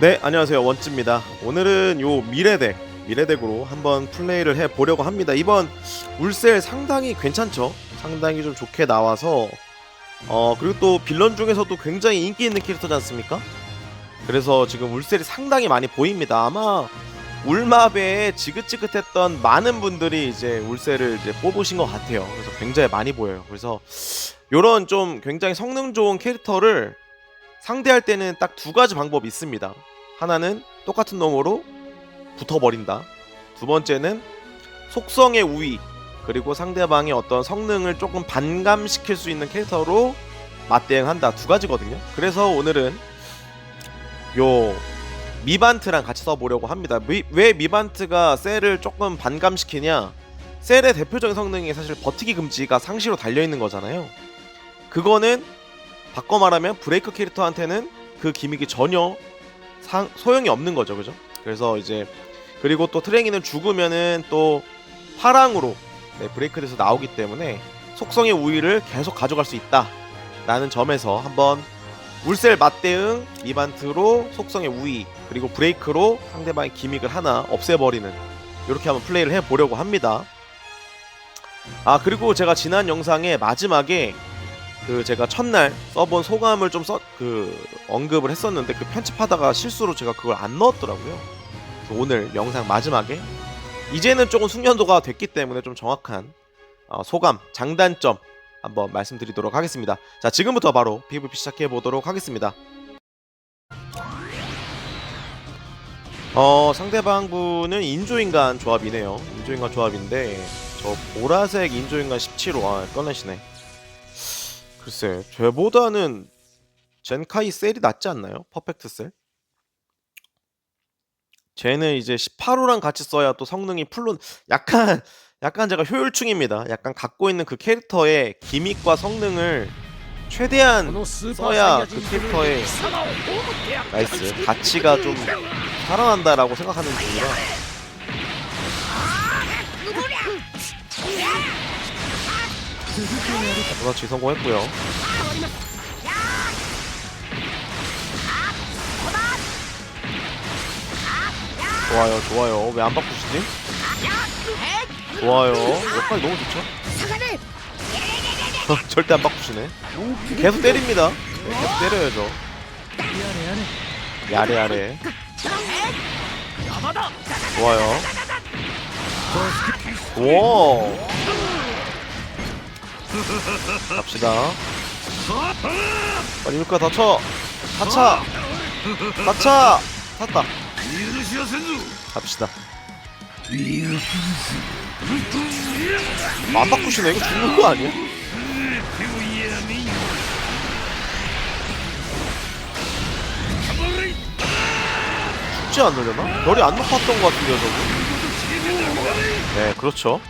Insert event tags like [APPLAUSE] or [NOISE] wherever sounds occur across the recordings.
네, 안녕하세요. 원찌입니다. 오늘은 요 미래덱, 미래덱으로 한번 플레이를 해 보려고 합니다. 이번 울셀 상당히 괜찮죠? 상당히 좀 좋게 나와서 어, 그리고 또 빌런 중에서도 굉장히 인기 있는 캐릭터지 않습니까? 그래서 지금 울셀이 상당히 많이 보입니다. 아마 울마베에 지긋지긋했던 많은 분들이 이제 울셀을 이제 뽑으신 것 같아요. 그래서 굉장히 많이 보여요. 그래서 요런 좀 굉장히 성능 좋은 캐릭터를 상대할 때는 딱 두 가지 방법이 있습니다. 하나는 똑같은 놈으로 붙어버린다. 두 번째는 속성의 우위 그리고 상대방의 어떤 성능을 조금 반감시킬 수 있는 캐릭터로 맞대응한다. 두 가지거든요. 그래서 오늘은 요 미반트랑 같이 써보려고 합니다. 미- 왜 미반트가 셀을 조금 반감시키냐? 셀의 대표적인 성능이 사실 버티기 금지가 상시로 달려있는 거잖아요. 그거는 바꿔 말하면 브레이크 캐릭터한테는 그 기믹이 전혀 상, 소용이 없는 거죠, 그죠? 그래서 이제 그리고 또 트랭이는 죽으면은 또 파랑으로 네, 브레이크돼서 나오기 때문에 속성의 우위를 계속 가져갈 수 있다라는 점에서 한번 울셀 맞대응 이반트로 속성의 우위 그리고 브레이크로 상대방의 기믹을 하나 없애버리는 이렇게 한번 플레이를 해보려고 합니다. 아 그리고 제가 지난 영상에 마지막에 그 제가 첫날 써본 소감을 좀 써 그 언급을 했었는데 그 편집하다가 실수로 제가 그걸 안 넣었더라고요. 오늘 영상 마지막에 이제는 조금 숙련도가 됐기 때문에 좀 정확한 어, 소감, 장단점 한번 말씀드리도록 하겠습니다. 자 지금부터 바로 PVP 시작해 보도록 하겠습니다. 어 상대방 분은 인조인간 조합이네요. 인조인간 조합인데 저 보라색 인조인간 17호 아 꺼내시네. 글쎄, 쟤보다는 젠카이 셀이 낫지 않나요? 퍼펙트 셀? 쟤는 이제 18호랑 같이 써야 또 성능이 풀로 약간 약간 제가 효율충입니다. 약간 갖고 있는 그 캐릭터의 기믹과 성능을 최대한 써야 그 캐릭터의 나이스 가치가 좀 살아난다라고 생각하는 중이라 그렇지 성공했고요. 좋아요, 좋아요. 왜 안 바꾸시지? 좋아요. 역할이 너무 좋죠? [LAUGHS] 절대 안 바꾸시네. 계속 때립니다. 네, 계속 때려야죠. 야래 야래. 좋아요. 와. 갑시다. 빨리 밀까 다쳐. 다차. 다차. 탔다. 갑시다. 아, 안 바꾸시네. 이거 죽는 거 아니야? 죽지 않으려나? 별이 안 높았던 것 같은데요, 저분? 네, 그렇죠.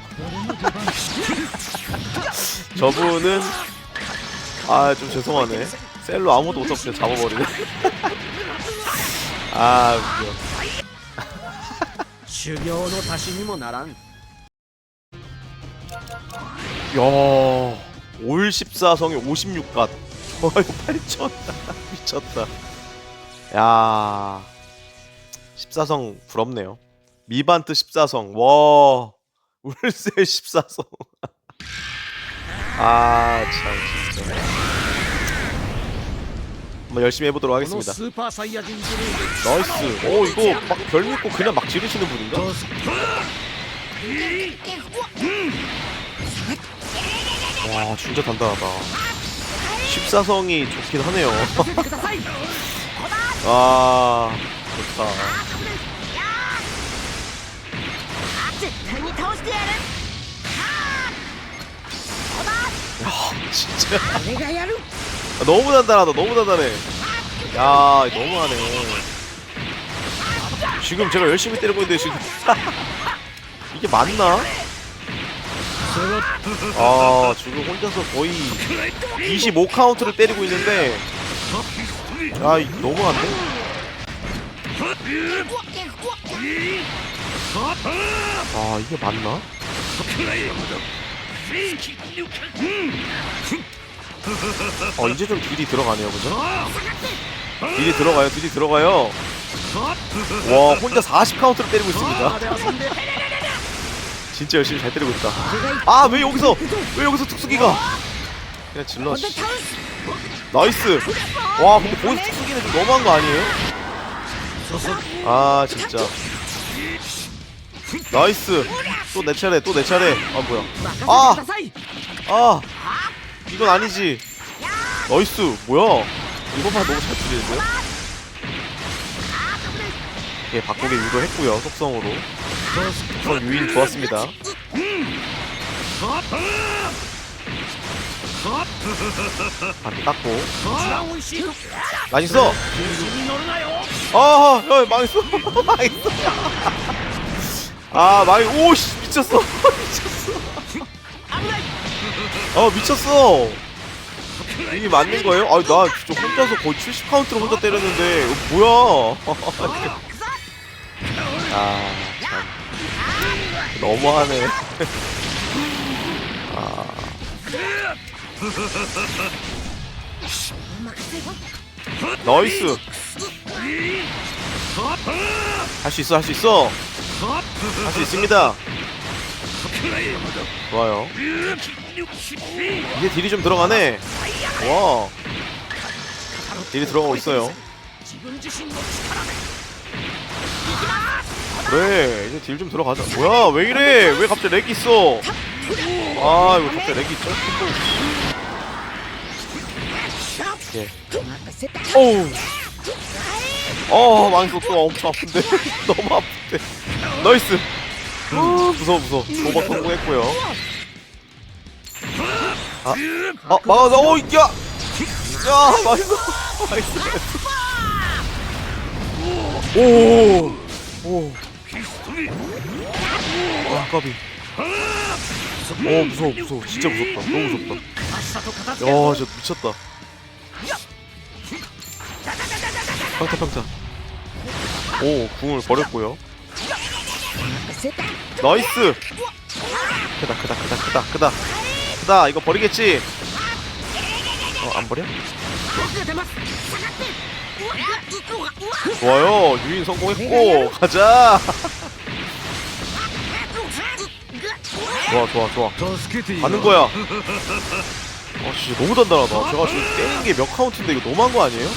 저분은 아 좀 죄송하네 셀로 아무것도 못하고 그냥 잡아버리네 [LAUGHS] 아 웃겨 修行の足しにもならん 야, 올 14성에 56갓. 좋아요, 8천. 미쳤다. 야, 14성 부럽네요. 미반트 14성. 와, 울셀 14성. [LAUGHS] 아, 참, 진짜. 한번 열심히 해보도록 この 하겠습니다. スーパーサイヤ人ブルー 나이스. 오, 이거 막 별 믿고 그냥 막 지르시는 분인가? どうす 와, 진짜 단단하다. 14성이 좋긴 하네요. [LAUGHS] ください 아 좋다 絶対に倒してやる 진짜 俺がやる 아, 너무 단단하다 너무 단단해 야 너무하네 지금 제가 열심히 때리고 있는데 지금 [LAUGHS] 이게 맞나? 아 지금 혼자서 거의 25카운트를 때리고 있는데 아 이- 너무한데? 아 이게 맞나? 어 이제 좀 딜이 들어가네요 그죠? 딜이 들어가요 딜이 들어가요 와 혼자 40카운트를 때리고 있습니다 진짜 열심히 잘 때리고 있다 아 왜 여기서 왜 여기서 특수기가 그냥 질러 씨. 나이스 와 근데 보이스 특수기는 좀 너무한 거 아니에요? 아 진짜 나이스. 또 내 차례 또 내 차례. 아 뭐야. 아아! 아. 이건 아니지. 나이스. 뭐야? 이번판 너무 잘 풀리는데요? 예 바꾸기 유도했고요 속성으로. 속성 유인 좋았습니다. 바퀴 닦고. 나이스! 아, 아 야, 망했어. [LAUGHS] 망했어. 아 마이 오씨 미쳤어. [LAUGHS] 어, 미쳤어 아 미쳤어. 이게 맞는 거예요? 아 나 진짜 혼자서 거의 70카운트로 혼자 때렸는데 이거 뭐야? [LAUGHS] 아 너무하네. [LAUGHS] 아. 나이스. 할 수 있어 할 수 있어. 할 수 있습니다. 좋아요. 이제 딜이 좀 들어가네. 와. 딜이 들어가고 있어요. 그래, 이제 딜 좀 들어가자. 뭐야, 왜 이래? 왜 갑자기 렉이 있어? 아, 이거 갑자기 렉이 있죠? 예. 오우. 어 망속도가 엄청 아픈데. [LAUGHS] 너무 아픈데. 나이스. 음, 무서워 무서워. 도박 성공했고요. 아, 아 막아서 오야 야 나이스 나이스 오오. 아, 까비. 어 무서워 무서워. 진짜 무섭다. 너무 무섭다. 야 진짜 미쳤다. 평타 평타 오 궁을 버렸고요. 나이스! 크다 크다 크다 크다 크다. 크다 이거 버리겠지? 어 안 버려? 좋아요. 유인 성공했고 가자! 좋아 좋아 좋아. 가는 거야. 아 진짜 너무 단단하다. 제가 지금 깨는 게 몇 카운트인데 이거 너무한 거 아니에요?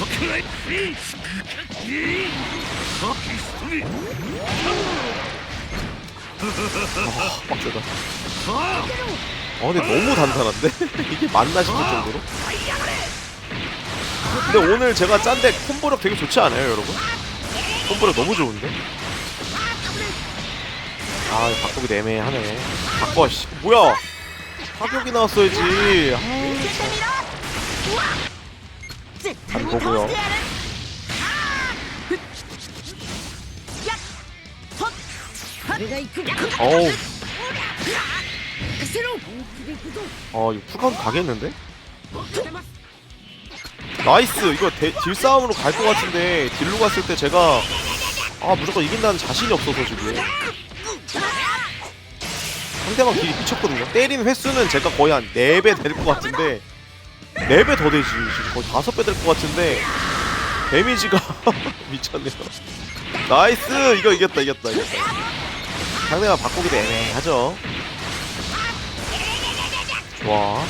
아, 빡세다. 아, 근데 너무 단단한데? [LAUGHS] 이게 맞나 싶을 어? 정도로? 근데 오늘 제가 짠데 콤보력 되게 좋지 않아요, 여러분? 콤보력 너무 좋은데? 아, 바꾸기 애매하네. 바꿔, 씨. 뭐야! 타격이 나왔어야지. 아, 음. 안 보고요. 어우. 어 이거 풀카운트 가겠는데? 나이스! 이거 대, 딜 싸움으로 갈 것 같은데 딜로 갔을 때 제가 아 무조건 이긴다는 자신이 없어서 지금. 상대방 딜이 미쳤거든요. 때린 횟수는 제가 거의 한 4배 될 것 같은데 4배 더 되지. 지금 거의 5배 될 것 같은데 데미지가 [LAUGHS] 미쳤네요. 나이스! 이거 이겼다 이겼다 이겼다. 상대방 바꾸기도 애매하죠. 와.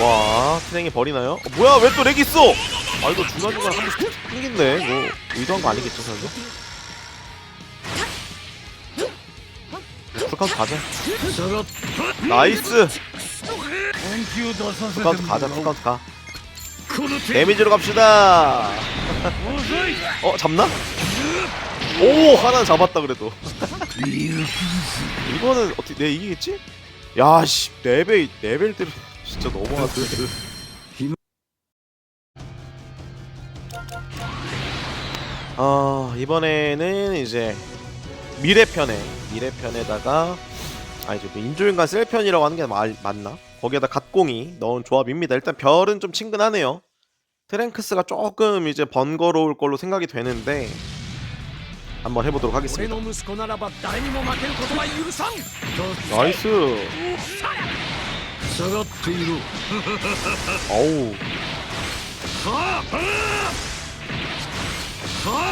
와, 트랭이 버리나요? 어, 뭐야, 왜 또 렉이 있어? 아, 이거 중간중간 한 번씩 끊긴데. 이거 의도한 거 아니겠죠, 설마? 네, 풀카운트 가자. 나이스! 풀카운트 가자, 풀카운트 가. 데미지로 갑시다! [LAUGHS] 어, 잡나? 오, 하나 잡았다, 그래도. [LAUGHS] 이거는 어떻게 내 이기겠지? 야씨 레벨 레벨 때문에 진짜 너무하다 아 이번에는 이제 미래 편에 미래 편에다가 아 이제 뭐 인조인간 셀 편이라고 하는 게 말, 맞나? 거기에다 갓공이 넣은 조합입니다. 일단 별은 좀 친근하네요. 트랭크스가 조금 이제 번거로울 걸로 생각이 되는데 한번 해보도록 하겠습니다. 나이스. 어우.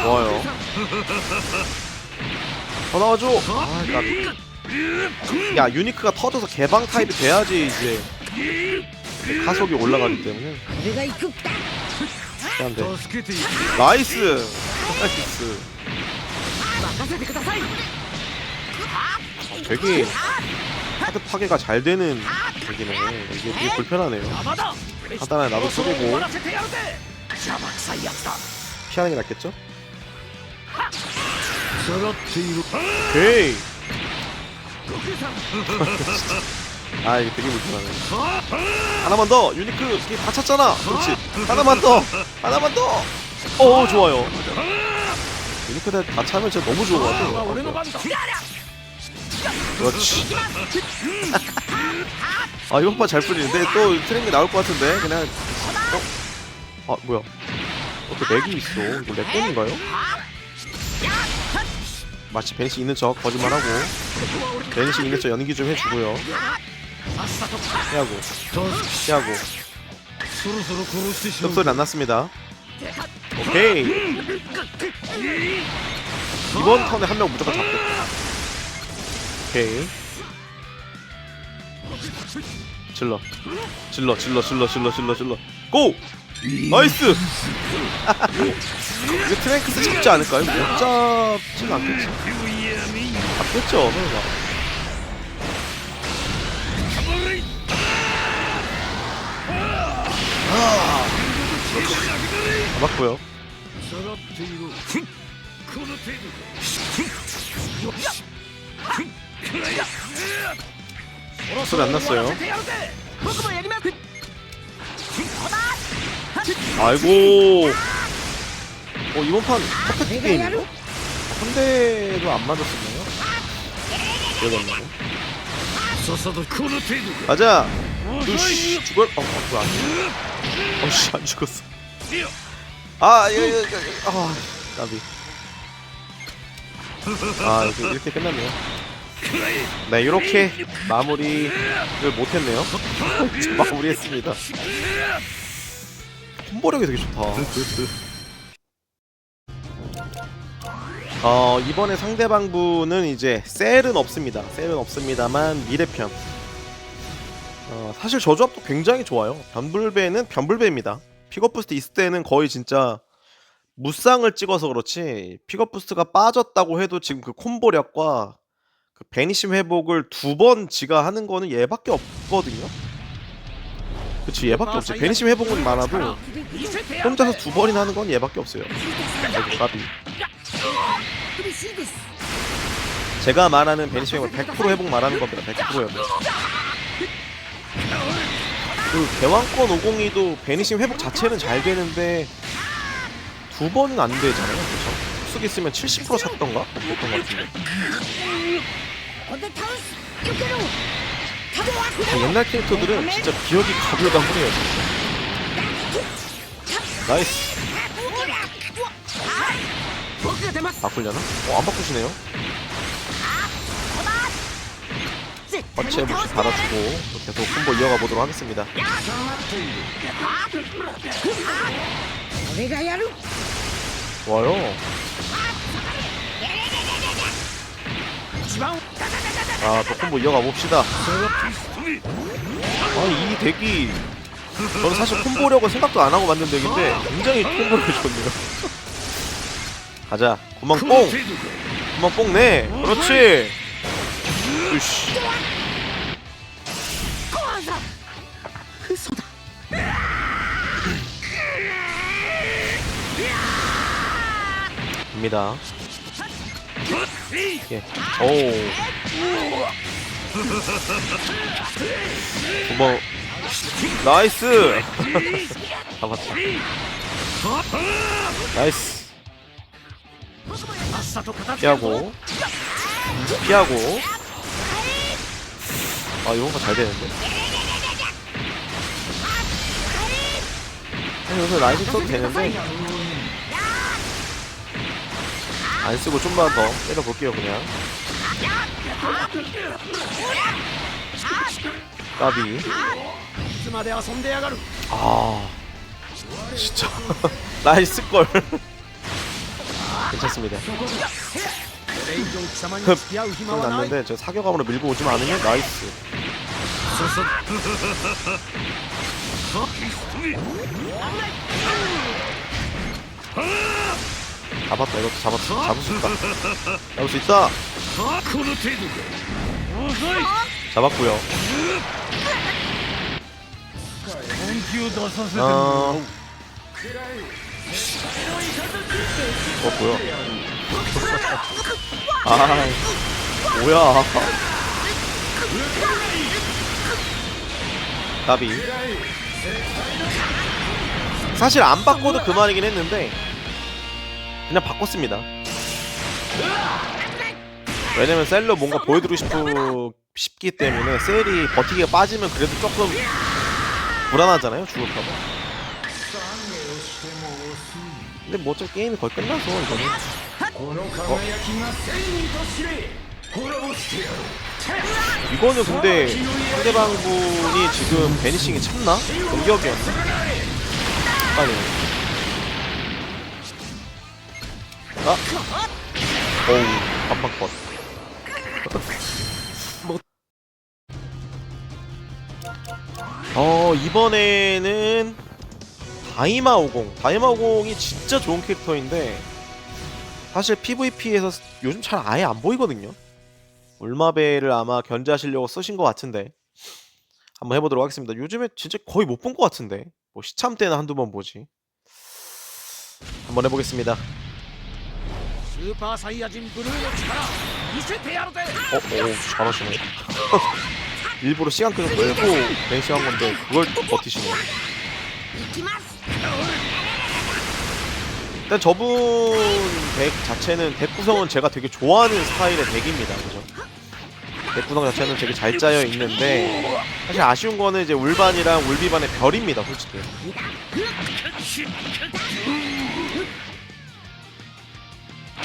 좋아요. 더 나와줘. 아, 야 유니크가 터져서 개방 타입이 돼야지 이제 가속이 올라가기 때문에. 안돼. 나이스. 나이스. 되게 카드 파괴가 잘 되는 얘기네 이게 되게 불편하네요 간단하게 나도 쏘고 피하는 게 낫겠죠? 오케이 [LAUGHS] 아 이게 되게 불편하네. 하나만 더 유니크 다 찼잖아. 그렇지. 하나만 더. 하나만 더. 오 좋아요. 이렇게 다, 다 차면 진짜 너무 좋을 것 같아요. 그렇지. [LAUGHS] 아, 이번 판잘 뿌리는데? 또 트랙이 나올 것 같은데? 그냥. 어? 아, 뭐야. 어떻게 렉이 있어? 이거 렉 때문인가요? 마치 벤시 있는 척 거짓말하고 벤시 있는 척 연기 좀 해주고요 피하고 피하고 흡소리 안 났습니다 오케이 이번 턴에 한 명 무조건 잡고. 오케이. 질러. 질러 질러 질러 질러 질러 질러. 고! 나이스! 이거 트랭크스 잡지 않을까요? 못 잡진 않겠지. 잡겠죠 설마. 잡았고요. 下 がっているこの程度 소리 안 났어요 僕もやります。 아이고 어 이번 판 퍼펙트 俺がやる 게임이고? 한 대도 안 맞았었나요? 기억없나요? さっさとこの程度 가자 遅い 으씨 죽을 어, 어 그거 안 죽어 어씨 안 죽었어 아 이거 이거 이거 아 나비. 아 이렇게, 이렇게 끝났네요. 네 이렇게 마무리를 못했네요. [LAUGHS] 마무리했습니다. 콤보력이 되게 좋다. 어 이번에 상대방분은 이제 셀은 없습니다. 셀은 없습니다만 미래편. 어, 사실 저 조합도 굉장히 좋아요. 변불배는 변불배입니다. 픽업 부스트 있을 때는 거의 진짜 무쌍을 찍어서 그렇지 픽업 부스트가 빠졌다고 해도 지금 그 콤보력과 그 베니심 회복을 두 번 지가 하는 거는 얘밖에 없거든요. 그치 얘밖에 없지. 베니심 회복은 많아도 혼자서 두 번이나 하는 건 얘밖에 없어요. 까비. 제가 말하는 베니심 회복 100% 회복 말하는 겁니다. 100%요. 그 개왕권 502도 베니싱 회복 자체는 잘 되는데 두 번은 안 되잖아요. 그렇죠? 속속이 쓰면 70% 샀던가? 그랬던 것 같은데. 아, 옛날 캐릭터들은 진짜 기억이 가불가불해요. 진짜. 나이스. 바꾸려나? 어, 안 바꾸시네요. 펀치에 무시 달아주고 또 계속 콤보 이어가 보도록 하겠습니다. 와요. 아, 또 콤보 이어가 봅시다. 아, 이 대기. 저는 사실 콤보려고 생각도 안 하고 만든 대기인데 굉장히 콤보를 줬네요. 가자, 구멍 뽕! 구멍 뽕네. 그렇지! 으쉬. 갑니다. 예. 오. 뭐 나이스! [LAUGHS] 잡았다. 나이스. 피하고. 피하고. 아, 이런 거 잘 되는데? 아, 여기서 라이딩 써도 되는데? 안 쓰고 좀만 더 때려볼게요 그냥. 까비. 아 진짜. [LAUGHS] 나이스걸. 괜찮습니다. 흡. 났는데 저 사격함으로 밀고 오지만 않으면 나이스. 아! 잡았다. 이것도 잡았어? [LAUGHS] 잡을 수 있다. 잡을 수 있다. 잡았구요. 어... 먹고요. 아 뭐야. 나비 사실 안 바꿔도 그만이긴 했는데. 그냥 바꿨습니다. 왜냐면 셀러 뭔가 보여드리고 싶어, 싶기 때문에 셀이 버티기가 빠지면 그래도 조금 불안하잖아요 죽을까봐 근데 뭐 어차피 게임이 거의 끝나서 이거는 어? 이거는 근데 상대방분이 지금 베니싱이 참나? 공격이었나? 아니 아? 어우 반방 컷 어 이번에는 다이마 50 다이마 50이 진짜 좋은 캐릭터인데 사실 PVP에서 요즘 잘 아예 안 보이거든요 울마베를 아마 견제하시려고 쓰신 것 같은데 한번 해보도록 하겠습니다. 요즘에 진짜 거의 못 본 것 같은데 뭐 시참 때는 한두 번 보지. 한번 해보겠습니다. スーパーサイヤ人ブルーの力見せてやるぜ 어, 오, 잘하시네. [LAUGHS] 일부러 시간 끄는 걸고 벤시한 건데 그걸 버티시네. 行きます 일단 저분 덱 자체는 덱 구성은 제가 되게 좋아하는 스타일의 덱입니다. 그죠? 덱 구성 자체는 되게 잘 짜여 있는데 사실 아쉬운 거는 이제 울반이랑 울비반의 별입니다, 솔직히.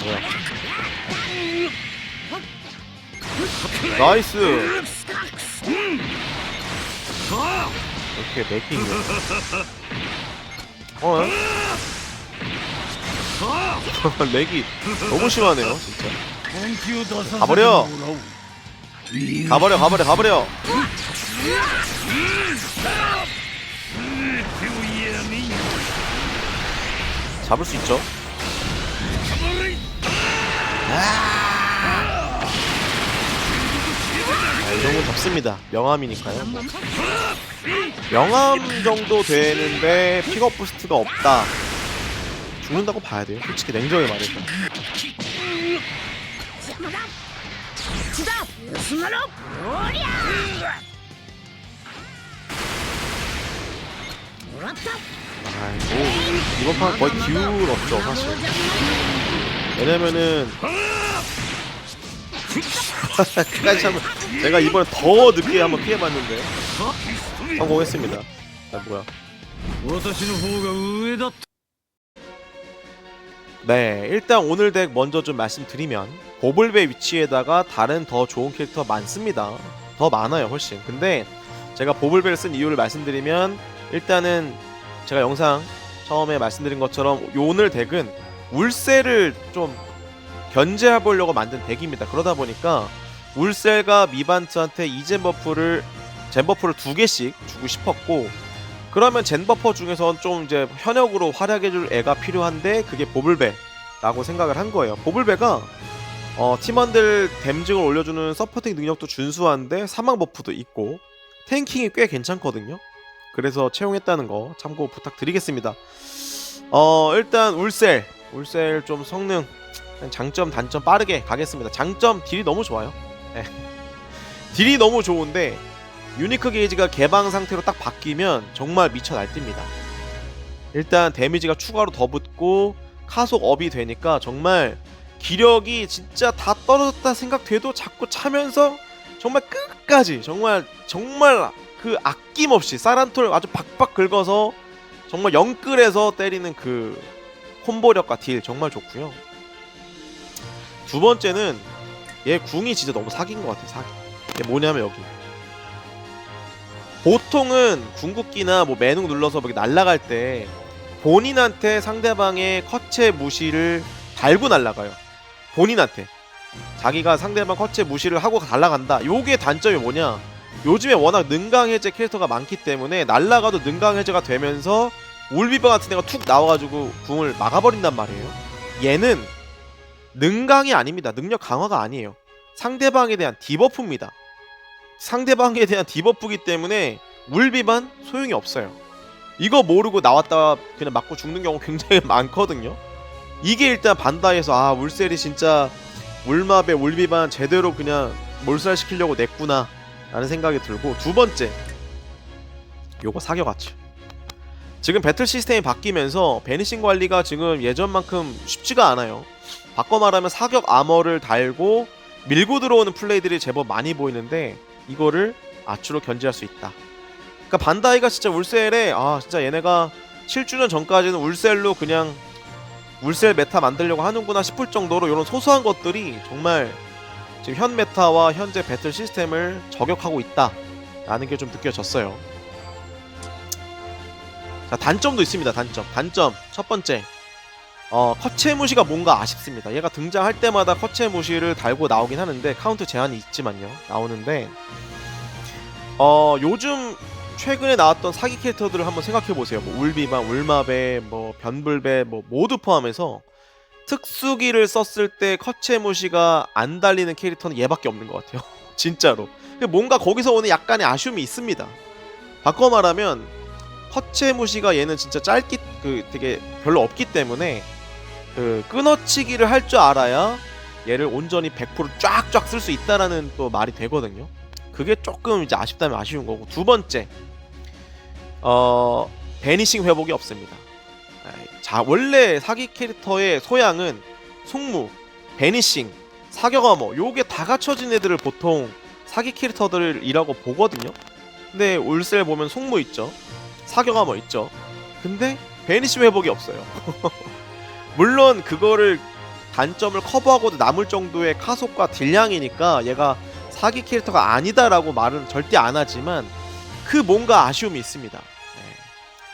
뭐야 나이스. 이렇게 맥힌 거 어? 어? [LAUGHS] 맥이 너무 심하네요 아, 진짜. 가버려. 가버려 가버려 가버려. 잡을 수 있죠? 아, 이 정도 잡습니다. 명암이니까요 명암 정도 되는데 픽업 부스트가 없다. 죽는다고 봐야 돼요. 솔직히 냉정하게 말해서. 아이고 이번 판 거의 기울었죠 사실. 왜냐면은 [LAUGHS] 그까지 참 제가 이번에 더 늦게 한번 피해봤는데 성공했습니다. 아 뭐야? 네, 일단 오늘 덱 먼저 좀 말씀드리면 보블베 위치에다가 다른 더 좋은 캐릭터 많습니다. 더 많아요, 훨씬. 근데 제가 보블베를 쓴 이유를 말씀드리면 일단은 제가 영상 처음에 말씀드린 것처럼 오늘 덱은 울셀을 좀 견제해 보려고 만든 덱입니다. 그러다 보니까 울셀과 미반트한테 이젠 버프를 젠 버프를 두 개씩 주고 싶었고 그러면 젠 버퍼 중에선 좀 이제 현역으로 활약해줄 애가 필요한데 그게 보블베라고 생각을 한 거예요. 보블베가 어, 팀원들 댐증을 올려주는 서포팅 능력도 준수한데 사망 버프도 있고 탱킹이 꽤 괜찮거든요. 그래서 채용했다는 거 참고 부탁드리겠습니다. 어 일단 울셀 울셀 좀 성능 장점 단점 빠르게 가겠습니다. 장점 딜이 너무 좋아요. 예. [LAUGHS] 딜이 너무 좋은데 유니크 게이지가 개방 상태로 딱 바뀌면 정말 미쳐 날뜁니다. 일단 데미지가 추가로 더 붙고 카속 업이 되니까 정말 기력이 진짜 다 떨어졌다 생각돼도 자꾸 차면서 정말 끝까지 정말 정말 그 아낌없이 사란톨 아주 박박 긁어서 정말 영끌에서 때리는 그 콤보력과 딜 정말 좋고요. 두 번째는 얘 궁이 진짜 너무 사기인 것 같아요. 사기. 이게 뭐냐면 여기 보통은 궁극기나 뭐 매능 눌러서 뭐 이렇게 날아갈 때 본인한테 상대방의 커체 무시를 달고 날아가요. 본인한테. 자기가 상대방 커체 무시를 하고 달아간다. 요게 단점이 뭐냐? 요즘에 워낙 능강 해제 캐릭터가 많기 때문에 날아가도 능강 해제가 되면서 울비버 같은 애가 툭 나와가지고 궁을 막아버린단 말이에요. 얘는 능강이 아닙니다. 능력 강화가 아니에요. 상대방에 대한 디버프입니다. 상대방에 대한 디버프기 때문에 울비반 소용이 없어요. 이거 모르고 나왔다 그냥 맞고 죽는 경우 굉장히 [LAUGHS] 많거든요. 이게 일단 반다에서 아 울셀이 진짜 울마베 울비반 제대로 그냥 몰살시키려고 냈구나 라는 생각이 들고 두 번째 요거 사격아치 지금 배틀 시스템이 바뀌면서 베니싱 관리가 지금 예전만큼 쉽지가 않아요 바꿔 말하면 사격 아머를 달고 밀고 들어오는 플레이들이 제법 많이 보이는데 이거를 아추로 견제할 수 있다 그러니까 반다이가 진짜 울셀에 아 진짜 얘네가 7주년 전까지는 울셀로 그냥 울셀 메타 만들려고 하는구나 싶을 정도로 이런 소소한 것들이 정말 지금 현 메타와 현재 배틀 시스템을 저격하고 있다 라는 게 좀 느껴졌어요. 자 단점도 있습니다. 단점. 단점 첫 번째. 어 커체무시가 뭔가 아쉽습니다. 얘가 등장할 때마다 커체무시를 달고 나오긴 하는데 카운트 제한이 있지만요. 나오는데 어 요즘 최근에 나왔던 사기 캐릭터들을 한번 생각해 보세요. 뭐 울비반, 울마베, 뭐 변불베, 뭐 모두 포함해서 특수기를 썼을 때 커체무시가 안 달리는 캐릭터는 얘밖에 없는 것 같아요. [LAUGHS] 진짜로. 뭔가 거기서 오는 약간의 아쉬움이 있습니다. 바꿔 말하면 커체무시가 얘는 진짜 짧기 그 되게 별로 없기 때문에 그 끊어치기를 할 줄 알아야 얘를 온전히 100% 쫙쫙 쓸 수 있다라는 또 말이 되거든요. 그게 조금 이제 아쉽다면 아쉬운 거고 두 번째 어 베니싱 회복이 없습니다. 자 원래 사기 캐릭터의 소양은 숙무, 베니싱, 사격어머 요게 다 갖춰진 애들을 보통 사기 캐릭터들이라고 보거든요. 근데 울셀 보면 숙무 있죠, 사격어머 있죠. 근데 베니싱 회복이 없어요. [LAUGHS] 물론 그거를 단점을 커버하고도 남을 정도의 카속과 딜량이니까 얘가 사기 캐릭터가 아니다라고 말은 절대 안 하지만 그 뭔가 아쉬움이 있습니다. 네.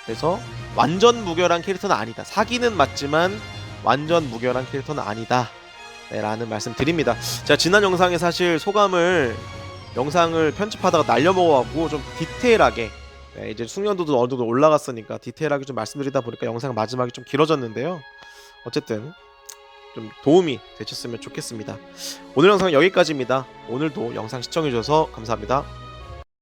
그래서 완전 무결한 캐릭터는 아니다. 사기는 맞지만 완전 무결한 캐릭터는 아니다. 네, 라는 말씀 드립니다. 제가 지난 영상에 사실 소감을 영상을 편집하다가 날려먹어갖고 좀 디테일하게 네, 이제 숙련도도 어느 정도 올라갔으니까 디테일하게 좀 말씀드리다 보니까 영상 마지막이 좀 길어졌는데요. 어쨌든 좀 도움이 되셨으면 좋겠습니다. 오늘 영상은 여기까지입니다. 오늘도 영상 시청해주셔서 감사합니다.